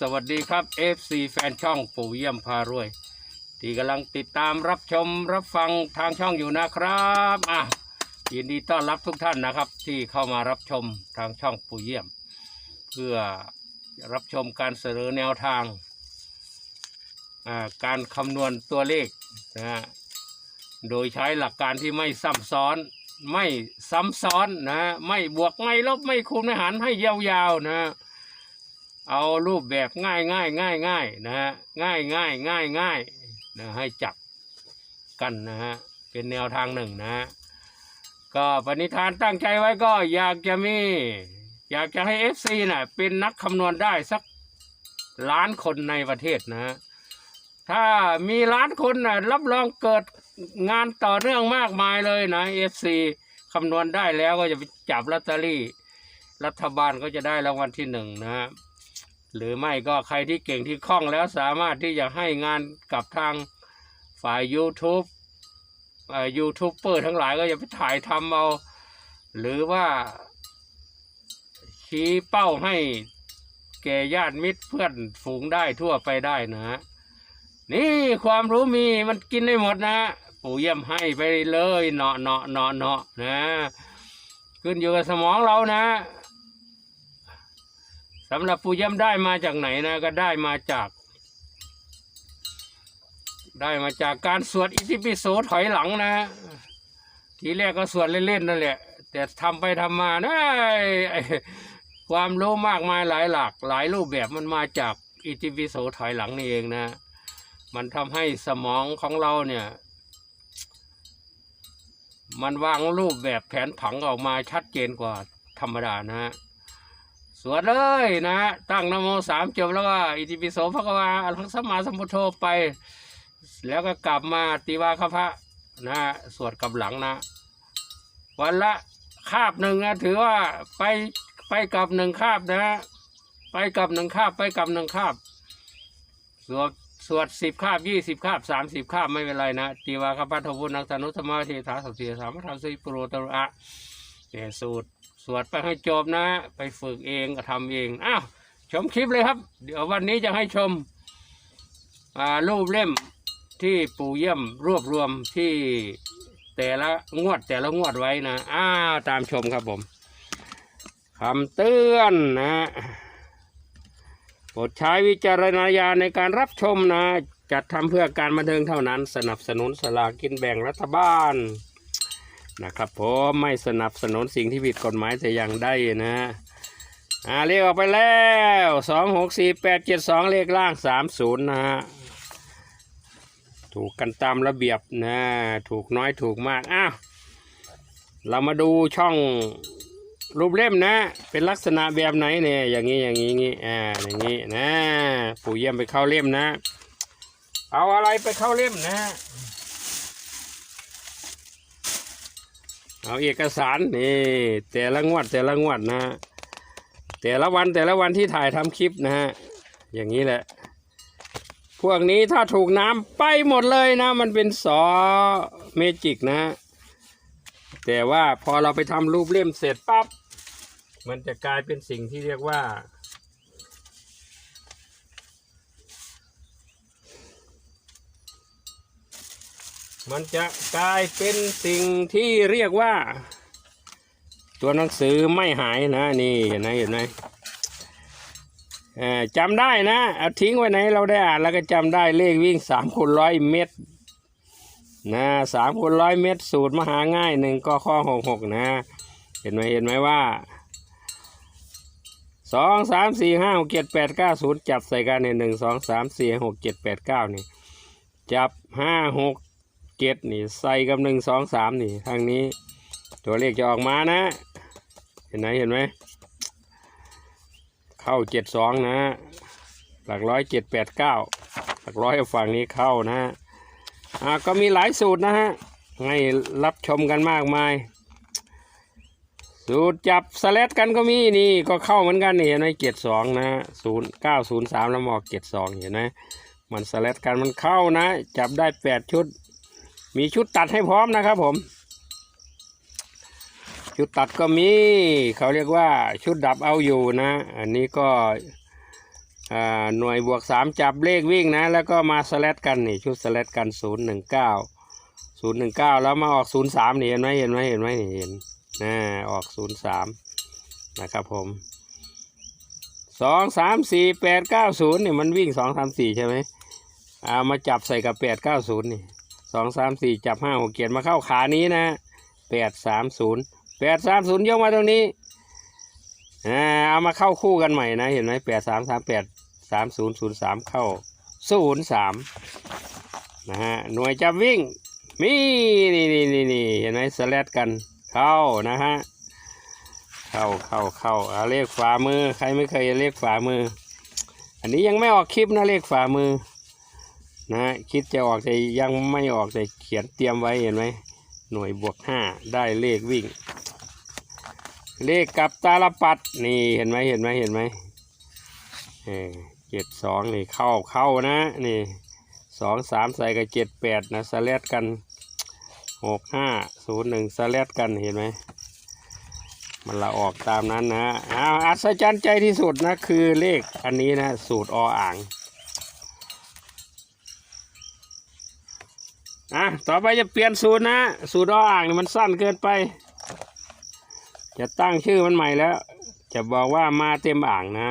สวัสดีครับ FC แฟนช่องปู่เยี่ยมพารวย ที่กำลังติดตามรับชมรับฟังทางช่องอยู่นะครับอะยินดีต้อนรับทุกท่านนะครับ ที่เข้ามารับชมทางช่องปู่เยี่ยม เพื่อรับชมการเสนอแนวทางอ่าการคำนวณตัวเลขนะฮะโดยใช้หลักการที่ไม่ซ้ำซ้อนไม่ซ้ำซ้อนนะไม่บวกไม่ลบไม่คูณไม่หารให้ยาวๆนะ เอารูปแบบง่ายง่ายง่ายง่ายนะฮะง่ายง่ายง่ายง่ายนะให้จับกันนะฮะเป็นแนวทางหนึ่งนะฮะก็ปณิธานตั้งใจไว้ก็อยากจะมี อยากจะให้ FC น่ะเป็นนักคำนวณได้สักล้านคนในประเทศนะ ถ้ามีล้านคนน่ะรับรองเกิดงานต่อเนื่องมากมายเลยนะ FC คำนวณได้แล้วก็จะไปจับลอตเตอรี่ รัฐบาลก็จะได้รางวัลที่หนึ่งนะฮะ หรือไม่ก็ใครที่เก่งที่คล่องแล้วสามารถที่จะให้งานกับทางฝ่าย YouTube ยูทูบเบอร์ทั้งหลายก็จะไปถ่ายทำเอา หรือว่า ชี้เป้าให้แก่ญาติมิตรเพื่อนฝูงได้ทั่วไปได้นะ นี่ความรู้มีมันกินได้หมดนะ ปู่เยี่ยมให้ไปเลยเนาะเนาะเนาะเนาะนะ ขึ้นอยู่กับสมองเรานะ สำหรับปูเยี่ยมได้มาจากไหนนะ ก็ได้มาจาก ได้มาจากการสวดอิติปิโสถอยหลังนะ ทีแรกก็สวดเล่นๆนั่นแหละ แต่ทำไปทำมานะไอ้ความรู้มากมายหลายหลักหลายรูปแบบมันมาจากอิติปิโสถอยหลังนี่เองนะ มันทำให้สมองของเราเนี่ย มันวางรูปแบบแผนผังออกมาชัดเจนกว่าธรรมดานะฮะ สวดเลยนะฮะตั้งนโมสามจบแล้วก็อิติปิโสพระกวาอรหังสัมมาสัมพุทโธไป แล้วก็กลับมาติวาคพระนะฮะสวดกับหลังนะ วันละคาบหนึ่งนะถือว่าไปไปกลับหนึ่งคาบนะ ไปกลับหนึ่งคาบไปกลับหนึ่งคาบสวดสวดสิบคาบยี่สิบคาบสามสิบคาบไม่เป็นไรนะติวาคพัทวุนังสนุสมาเทถาสัพเสียสามธรรมสิปโรตระเนี่ยสูตร สวดไปให้จบนะ ไปฝึกเองก็ทำเอง อ้าว ชมคลิปเลยครับ เดี๋ยววันนี้จะให้ชมรูปเล่มที่ปู่เยี่ยมรวบรวมที่แต่ละงวดแต่ละงวดไว้นะอ้าวตามชมครับผมคำเตือนนะโปรดใช้วิจารณญาณในการรับชมนะ จัดทำเพื่อการบันเทิงเท่านั้น สนับสนุนสลากินแบ่งรัฐบาล นะครับผมไม่สนับสนุนสิ่งที่ผิดกฎหมายแต่อย่างใดนะอ่าเลขออกไปแล้วสองหกสี่แปดเจ็ดสองเลขล่างสามศูนย์นะฮะถูกกันตามระเบียบนะถูกน้อยถูกมากอ้าวเรามาดูช่องรูปเล่มนะ เป็นลักษณะแบบไหนเนี่ยอย่างนี้อย่างนี้อย่างนี้อ่าอย่างนี้นะ ปู่เยี่ยมไปเข้าเล่มนะ เอาอะไรไปเข้าเล่มนะ เอาเอกสารนี่แต่ละงวดแต่ละงวดนะฮะแต่ละวันแต่ละวันที่ถ่ายทำคลิปนะฮะอย่างนี้แหละ พวกนี้ถ้าถูกน้ำไปหมดเลยนะ มันเป็นสอเมจิกนะฮะแต่ว่าพอเราไปทำรูปเล่มเสร็จปั๊บมันจะกลายเป็นสิ่งที่เรียกว่า มันจะกลายเป็นสิ่งที่เรียกว่า ตัวหนังสือไม่หายนะ นี่เห็นไหมเห็นไหมจำได้นะเอาทิ้งไว้ไหนเราได้อ่านแล้วก็จำได้เลขวิ่งสามคูณร้อยเมตรนะสามคูณร้อยเมตร สูตรมหาง่ายหนึ่งก็ข้อหกหกนะ เห็นไหมเห็นไหมว่าสองสามสี่ห้าหกเจ็ดแปดเก้าศูนย์จับใส่กันเนี่ยหนึ่งสองสามสี่หกเจ็ดแปดเก้านี่ จับห้าหก เจ็ดนี่ใส่กับหนึ่งสองสามนี่ทางนี้ ตัวเลขจะออกมานะ เห็นไหมเห็นไหมเข้าเจ็ดสองนะ หลักร้อยเจ็ดแปดเก้าหลักร้อยฝั่งนี้เข้านะอ่าก็มีหลายสูตรนะฮะให้รับชมกันมากมาย สูตรจับสเลดกันก็มีนี่ก็เข้าเหมือนกันนี่เห็นไหมเจ็ดสองนะศูนย์เก้าศูนย์สามแล้วมอกเจ็ดสองเห็นไหมมันสเลดกันมันเข้านะ จับได้แปดชุด มีชุดตัดให้พร้อมนะครับผม ชุดตัดก็มี เขาเรียกว่าชุดดับเอาอยู่นะ อันนี้ก็หน่วยบวกสามจับเลขวิ่งนะ แล้วก็มาสแลดกันนี่ชุดสแลดกันศูนย์หนึ่งเก้าศูนย์หนึ่งเก้าแล้วมาออกศูนย์สามนี่เห็นไหมเห็นไหมเห็นไหมเห็นนะออกศูนย์สามนะครับผมสองสามสี่แปดเก้าศูนย์นี่มันวิ่งสองสามสี่ใช่ไหมเอามาจับใส่กับแปดเก้าศูนย์นี่ สองสามสี่จับห้าหกเกียรมาเข้าขานี้นะแปดสามศูนย์แปดสามศูนย์ยกมาตรงนี้อ่าเอามาเข้าคู่กันใหม่นะเห็นไหมแปดสามสามแปดสามศูนย์ศูนย์สามเข้าศูนย์สามนะฮะหน่วยจับวิ่งมีนี่นี่นี่นี่เห็นไหมสแลดกันเข้านะฮะเข้าเข้าเข้าเอาเลขฝ่ามือ ใครไม่เคยเลขฝ่ามือ อันนี้ยังไม่ออกคลิปนะเลขฝ่ามือ นะคิดจะออกแต่ยังไม่ออกแต่เขียนเตรียมไว้เห็นไหมหน่วยบวกห้าได้เลขวิ่ง เลขกับตาลปัดนี่เห็นไหมเห็นไหมเห็นไหมเออเจ็ดสองนี่เข้าเข้านะนี่สองสามใส่กับเจ็ดแปดนะสแลดกันหกห้าศูนย์หนึ่งสแลดกันเห็นไหมมันละออกตามนั้นนะอ้าวอัศจรรย์ใจที่สุดนะคือเลขอันนี้นะสูตรออ่าง อะต่อไปจะเปลี่ยนสูตรนะ สูตรอ่างนี่มันสั้นเกินไป จะตั้งชื่อมันใหม่แล้ว จะบอกว่ามาเต็มอ่างนะ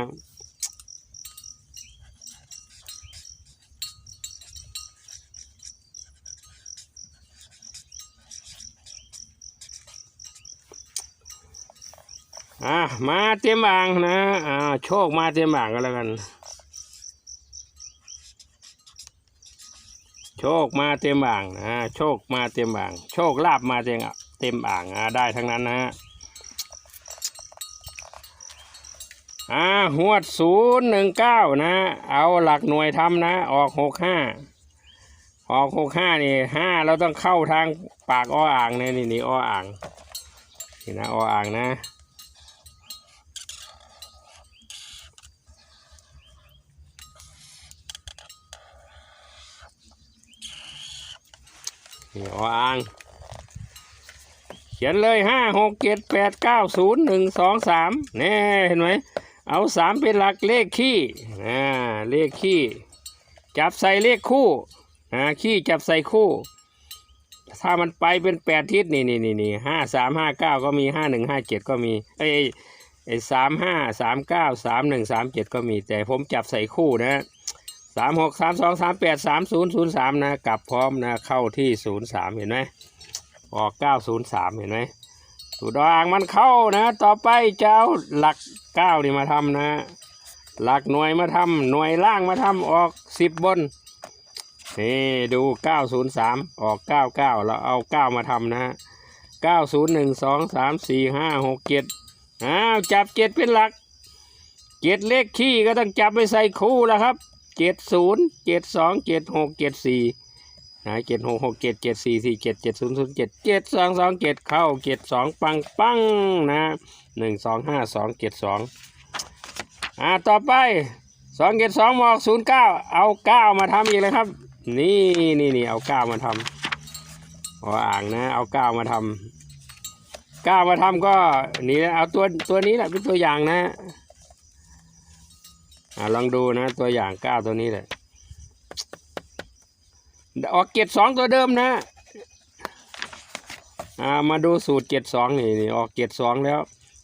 อะมาเตรียมอ่างนะอ่าโชคมาเตรียมอ่างก็แล้วกัน โชคมาเต็มอ่างนะโชคมาเต็มอ่าง โชคลาบมาเต็มอะเต็มอ่างอ่าได้ทั้งนั้นนะฮะอ่าหวดศูนย์หนึ่งเก้านะ เอาหลักหน่วยทำนะ ออกหกห้าออกหกห้านี่ห้าเราต้องเข้าทางปากอ้ออ่างเนี่ยนี่นี่อ้ออ่างนี่นะอ้ออ่างนะ นี่ออ่าง เขียนเลยห้าหกเจ็ดแปดเก้าศูนย์หนึ่งสองสามแน่เห็นไหม เอาสามเป็นหลักเลขขี้อ่าเลขขี้ จับใส่เลขคู่อ่าขี้จับใส่คู่ ถ้ามันไปเป็นแปดทิศนี่นี่นี่นี่ห้าสามห้าเก้าก็มีห้าหนึ่งห้าเจ็ดก็มีไอ้ไอ้สามห้าสามเก้าสามหนึ่งสามเจ็ดก็มีแต่ผมจับใส่คู่นะ สามหกสามสองสามแปดสามศูนย์ศูนย์สามนะกลับพร้อมนะเข้าที่ศูนย์สามเห็นไหมออกเก้าศูนย์สามเห็นไหมสูตรอ่างมันเข้านะ ต่อไปจะเอาหลักเก้านี่มาทำนะ หลักหน่วยมาทำหน่วยล่างมาทำออกสิบบนนี่ดูเก้าศูนย์สามออกเก้าเก้าเราเอาเก้ามาทำนะเก้าศูนย์หนึ่งสองสามสี่ห้าหกเจ็ดอ้าวจับเจ็ดเป็นหลักเจ็ดเลขขี้ก็ต้องจับไปใส่คู่แล้วครับ เจ็ดศูนย์เจ็ดสองเจ็ดหกเจ็ดสี่นะเจ็ดหกหกเจ็ดเจ็ดสี่สี่เจ็ดเจ็ดศูนย์ศูนย์เจ็ดเจ็ดสองสองเจ็ดเข้าเจ็ดสองปังปังนะหนึ่งสองห้าสองเจ็ดสองอ่าต่อไปสองเจ็ดสองมอกศูนย์เก้าเอาเก้ามาทำอีกเลยครับ นี่นี่นี่เอาเก้ามาทำเอาอ่างนะ เอาเก้ามาทำเก้ามาทำก็นี่นะเอาตัวตัวนี้แหละเป็นตัวอย่างนะ อ่าลองดูนะ ตัวอย่างเก้าตัวนี้เลยออกเจ็ดสองตัวเดิมนะอ่ามาดูสูตรเจ็ดสองนี่นี่ออกเจ็ดสองแล้ว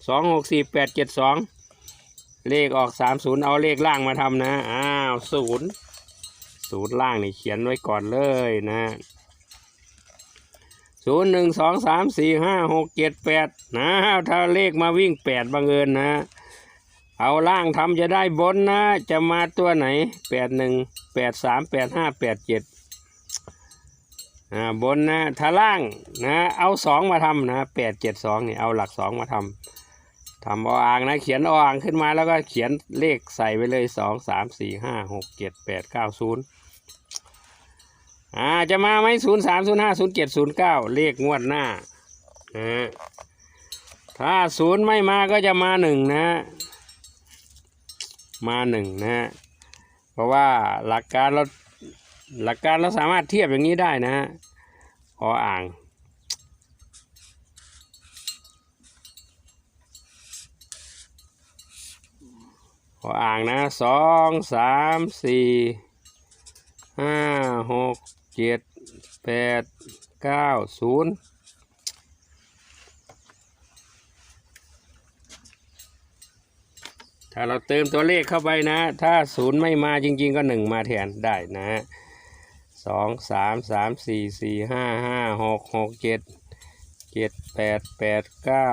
สองหกสี่แปดเจ็ดสองเลขออกสามศูนย์เอาเลขล่างมาทำนะอ้าวศูนย์ศูนย์ล่างนี่เขียนไว้ก่อนเลยนะศูนย์หนึ่งสองสามสี่ห้าหกเจ็ดแปดนะถ้าเลขมาวิ่งแปดบังเอิญนะ เอาล่างทำจะได้บนนะ จะมาตัวไหนแปดหนึ่งแปดสามแปดห้าแปดเจ็ดอ่าบนนะถ้าล่างนะเอาสองมาทำนะแปดเจ็ดสองนี่เอาหลักสองมาทำทำออ่างนะ เขียนออ่างขึ้นมาแล้วก็เขียนเลขใส่ไปเลยสองสามสี่ห้าหกเจ็ดแปดเก้าศูนย์อ่าจะมาไหมศูนย์สามศูนย์ห้าศูนย์เจ็ดศูนย์เก้าเลขงวดหน้านะถ้าศูนย์ไม่มาก็จะมาหนึ่งนะ มาหนึ่งนะฮะเพราะว่าหลักการเราหลักการเราสามารถเทียบอย่างนี้ได้นะฮะออ่างอขออ่างนะสองสามสี่ห้าหกเจ็ดแปดเก้าศูนย์ ถ้าเราเติมตัวเลขเข้าไปนะ ถ้าศูนย์ไม่มาจริง ๆ ก็หนึ่งมาแทนได้นะฮะสองสามสามสี่สี่ห้าห้าหกหกเจ็ดเจ็ดแปดแปดเก้า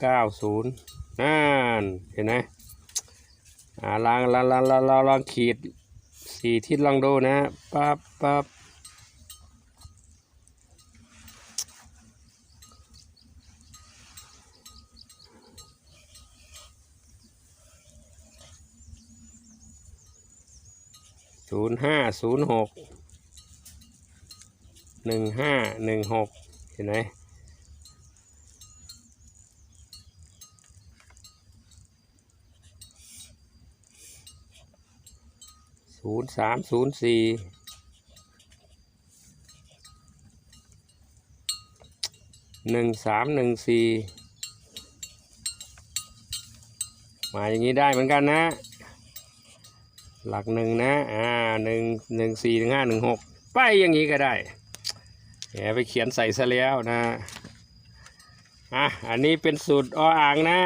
เก้าศูนย์นั่นเห็นไหมอ่าลองลองลองลองลองลองขีดสี่ทิศลองดูนะปั๊บปั๊บ ศูนย์ห้าศูนย์หกหนึ่งห้าหนึ่งหกเห็นไหมศูนย์สามศูนย์สี่หนึ่งสามหนึ่งสี่มาอย่างนี้ได้เหมือนกันนะ หลักหนึ่งนะ อ่าหนึ่งหนึ่งสี่หนึ่งห้าหนึ่งหกไปอย่างนี้ก็ได้แหมไปเขียนใส่ซะแล้วนะ อะ อันนี้เป็นสูตรออ่างนะ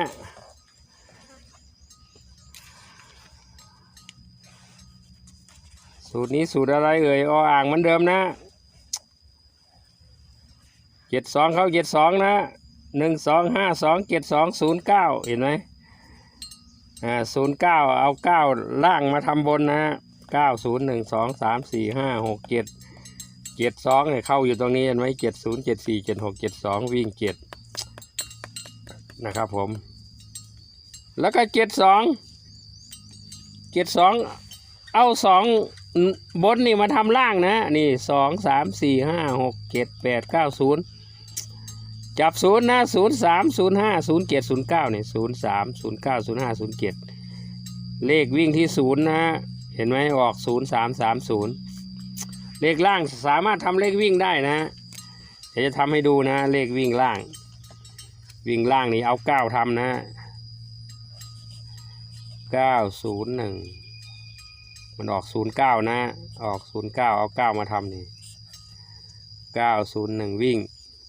สูตรนี้สูตรอะไรเอ่ยออ่างเหมือนเดิมนะเจ็ดสองเข้าเจ็ดสองนะหนึ่งสองห้าสองเจ็ดสองศูนย์เก้าเห็นไหม อ่าศูนย์เก้าเอาเก้าล่างมาทำบนนะฮะเก้าศูนย์หนึ่งสองสามสี่ห้าหกเจ็ดเจ็ดสองเนี่ยเข้าอยู่ตรงนี้เห็นไหมเจ็ดศูนย์เจ็ดสี่เจ็ดหกเจ็ดสองวิ่งเจ็ดนะครับผม แล้วก็เจ็ดสองเจ็ดสองเอาสองบนนี่มาทำล่างนะ นี่สองสามสี่ห้าหกเจ็ดแปดเก้าศูนย์ จับศูนย์นะศูนย์สามศูนย์ห้าศูนย์เจ็ดศูนย์เก้าเนี่ยศูนย์สามศูนย์เก้าศูนย์ห้าศูนย์เจ็ดเลขวิ่งที่ศูนย์นะเห็นไหมออกศูนย์สามสามศูนย์เลขล่างสามารถทำเลขวิ่งได้นะเดี๋ยวจะทำให้ดูนะ เลขวิ่งล่าง วิ่งล่างนี่เอาเก้าทำนะเก้าศูนย์หนึ่งมันออกศูนย์เก้านะ ออกศูนย์เก้าเอาเก้ามาทำนี่เก้าศูนย์หนึ่งวิ่ง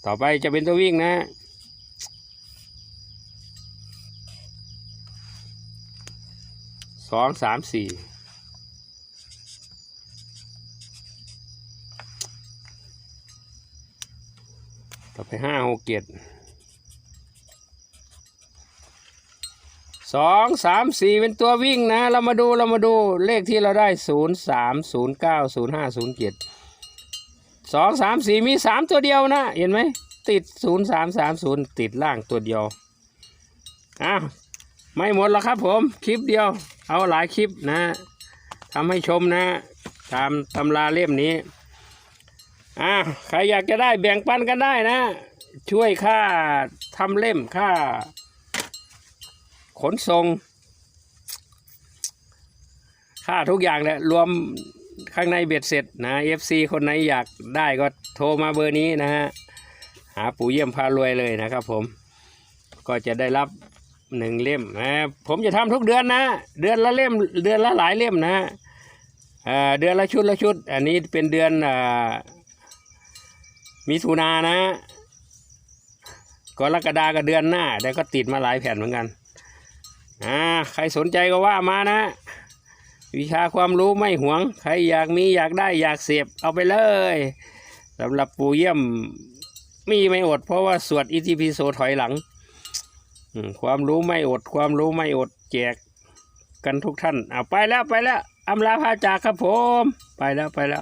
ต่อไปจะเป็นตัววิ่งนะ สองสามสี่ ต่อไปห้าหกเจ็ดสองสามสี่เป็นตัววิ่งนะ เรามาดูเรามาดูเลขที่เราได้ศูนย์สามศูนย์เก้าศูนย์ห้าศูนย์เจ็ด สองสามสี่มีสามตัวเดียวนะ เห็นไหม ติดศูนย์สามสามศูนย์ติดล่างตัวเดียวอ้าวไม่หมดแล้วครับผมคลิปเดียว เอาหลายคลิปนะทำให้ชมนะ ตามตำราเล่มนี้อ่าใครอยากจะได้แบ่งปันกันได้นะ ช่วยค่าทำเล่มค่า ขนส่งค่าทุกอย่างแหละรวม ข้างในเบ็ดเสร็จนะ FC คนไหนอยากได้ก็โทรมาเบอร์นี้นะฮะหาปู่เยี่ยมพารวยเลยนะครับผม ก็จะได้รับหนึ่งเล่มนะผมจะทำทุกเดือนนะ เดือนละเล่มเดือนละหลายเล่มนะเดือนละชุดละชุด อันนี้เป็นเดือนอมิถุนานะกรกฎาก็เดือนหน้าแต่ก็ติดมาหลายแผ่นเหมือนกันอ่าใครสนใจก็ว่ามานะ วิชาความรู้ไม่หวง ใครอยากมีอยากได้อยากเสียบเอาไปเลยสำหรับปู่เยี่ยมมีไม่อด เพราะว่าสวดอิติปิโสถอยหลังความรู้ไม่อด ความรู้ไม่อดแจกกันทุกท่านเอาไปแล้วไปแล้วอำลาพาจากครับผม ไปแล้วไปแล้ว